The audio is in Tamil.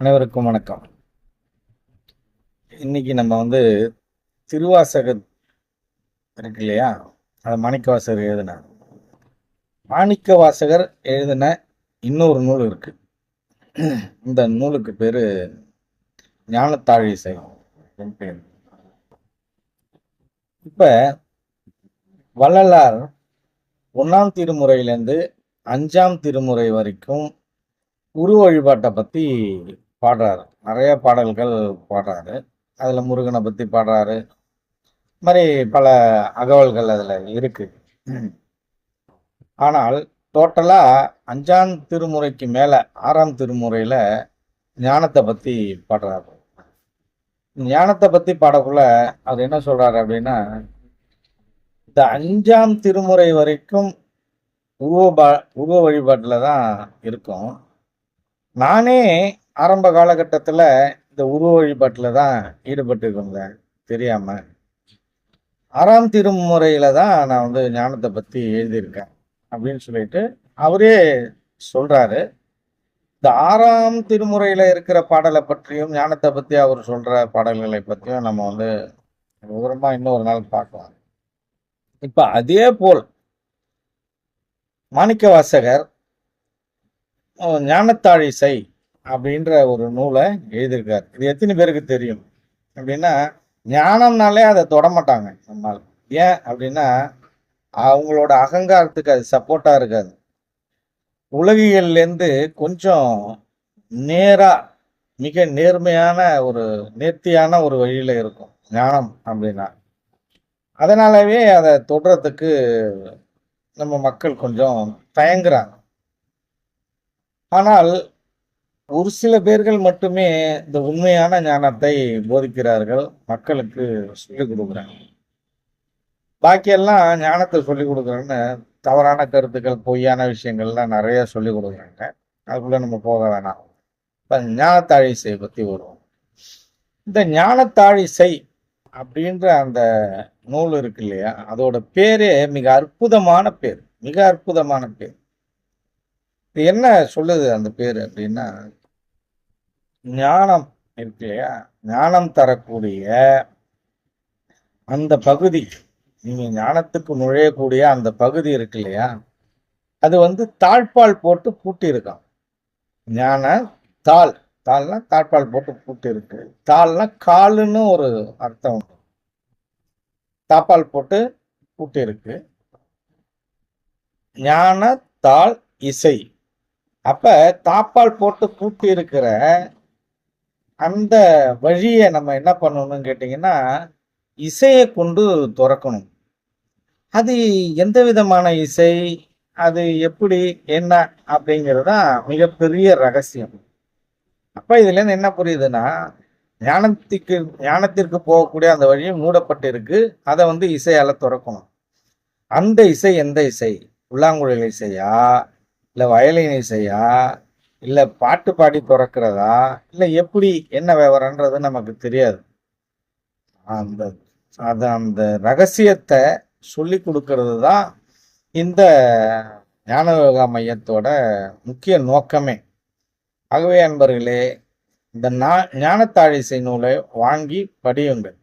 அனைவருக்கும் வணக்கம். இன்னைக்கு நம்ம வந்து திருவாசக இருக்கு இல்லையா? அது மாணிக்க வாசகர் எழுதின மாணிக்க வாசகர் எழுதின இன்னொரு நூல் இருக்கு. இந்த நூலுக்கு பேரு ஞானத்தாழிசை அப்படின்னு பேர். இப்ப வள்ளலார் ஒன்னாம் திருமுறையிலேருந்து அஞ்சாம் திருமுறை வரைக்கும் உரு வழிபாட்டை பற்றி பாடுறாரு. நிறைய பாடல்கள் பாடுறாரு. அதில் முருகனை பற்றி பாடுறாரு. இது மாதிரி பல அகவல்கள் அதில் இருக்கு. ஆனால் டோட்டலாக அஞ்சாம் திருமுறைக்கு மேலே ஆறாம் திருமுறையில் ஞானத்தை பற்றி பாடுறாரு. ஞானத்தை பற்றி பாடக்குள்ள அவர் என்ன சொல்கிறாரு அப்படின்னா இந்த அஞ்சாம் திருமுறை வரைக்கும் உருவ பா உருவ வழிபாட்டில் தான் இருக்கும். நானே ஆரம்ப காலகட்டத்தில் இந்த உருவ வழிபாட்டில் தான் ஈடுபட்டு இருந்தேன். தெரியாம. ஆறாம் திருமுறையில் தான் நான் வந்து ஞானத்தை பற்றி எழுதியிருக்கேன் அப்படின்னு சொல்லிட்டு அவரே சொல்கிறாரு இந்த ஆறாம் திருமுறையில் இருக்கிற பாடலை பற்றியும் ஞானத்தை பற்றி அவர் சொல்கிற பாடல்களை பற்றியும் நம்ம வந்து விவரமாக இன்னொரு நாள் பார்க்கலாம். இப்போ அதே போல் மாணிக்க வாசகர் ஞானத்தாழிசை அப்படின்ற ஒரு நூலை எழுதியிருக்காரு. இது எத்தனை பேருக்கு தெரியும்? அப்படின்னா ஞானம்னாலே அதை தொட மாட்டாங்க நம்மால். ஏன் அப்படின்னா அவங்களோட அகங்காரத்துக்கு அது சப்போர்ட்டாக இருக்காது. உலகியல்லேருந்து கொஞ்சம் நேராக மிக நேர்மையான ஒரு நேர்த்தியான ஒரு வழியில் இருக்கும் ஞானம் அப்படின்னா. அதனாலவே அதை தொடுறதுக்கு நம்ம மக்கள் கொஞ்சம் தயங்குறாங்க. ஆனால் ஒரு சில பேர்கள் மட்டுமே இந்த உண்மையான ஞானத்தை போதிக்கிறார்கள் மக்களுக்கு சொல்லிக் கொடுக்குறாங்க. பாக்கியெல்லாம் ஞானத்தை சொல்லிக் கொடுக்குறேன்னு தவறான கருத்துக்கள் பொய்யான விஷயங்கள்லாம் நிறைய சொல்லிக் கொடுக்குறாங்க. அதுக்குள்ள நம்ம போக வேணாம். இப்போ ஞானத்தாழிசை பற்றி வருவோம். இந்த ஞானத்தாழிசை அப்படின்ற அந்த நூல் இருக்கு இல்லையா? அதோட பேரே மிக அற்புதமான பேர் மிக அற்புதமான பேர். இது என்ன சொல்லுது அந்த பேர் அப்படின்னா ஞானம் இருக்கு இல்லையா? ஞானம் தரக்கூடிய அந்த பகுதி நீங்க ஞானத்துக்கு நுழையக்கூடிய அந்த பகுதி இருக்கு இல்லையா? அது வந்து தாழ்பால் போட்டு பூட்டி இருக்கான் ஞான தாள் தாள்னா தாழ்பால் போட்டு பூட்டி இருக்கு தாள்னா காலுன்னு ஒரு அர்த்தம் உண்டு. தாப்பால் போட்டு பூட்டி இருக்கு ஞான தாள் இசை. அப்ப தாப்பால் போட்டு பூட்டி இருக்கிற அந்த வழியை நம்ம என்ன பண்ணணும்னு கேட்டிங்கன்னா இசையை கொண்டு துறக்கணும். அது எந்த விதமான இசை அது எப்படி என்ன அப்படிங்கிறது தான் மிகப்பெரிய ரகசியம். அப்போ இதுலேருந்து என்ன புரியுதுன்னா ஞானத்துக்கு ஞானத்திற்கு போகக்கூடிய அந்த வழியும் மூடப்பட்டு இருக்கு அதை வந்து இசையால் துறக்கணும். அந்த இசை எந்த இசை? புல்லாங்குழல் இசையா? இல்லை வயலின் இசையா? இல்லை பாட்டு பாடி பிறக்கிறதா? இல்லை எப்படி என்ன விவரன்றது நமக்கு தெரியாது. அந்த அது அந்த ரகசியத்தை சொல்லி கொடுக்கறது தான் இந்த ஞான யோகா மையத்தோட முக்கிய நோக்கமே. ஆகவே அன்பர்களே இந்த நா ஞானத்தாழிசை நூலை வாங்கி படியுங்கள்.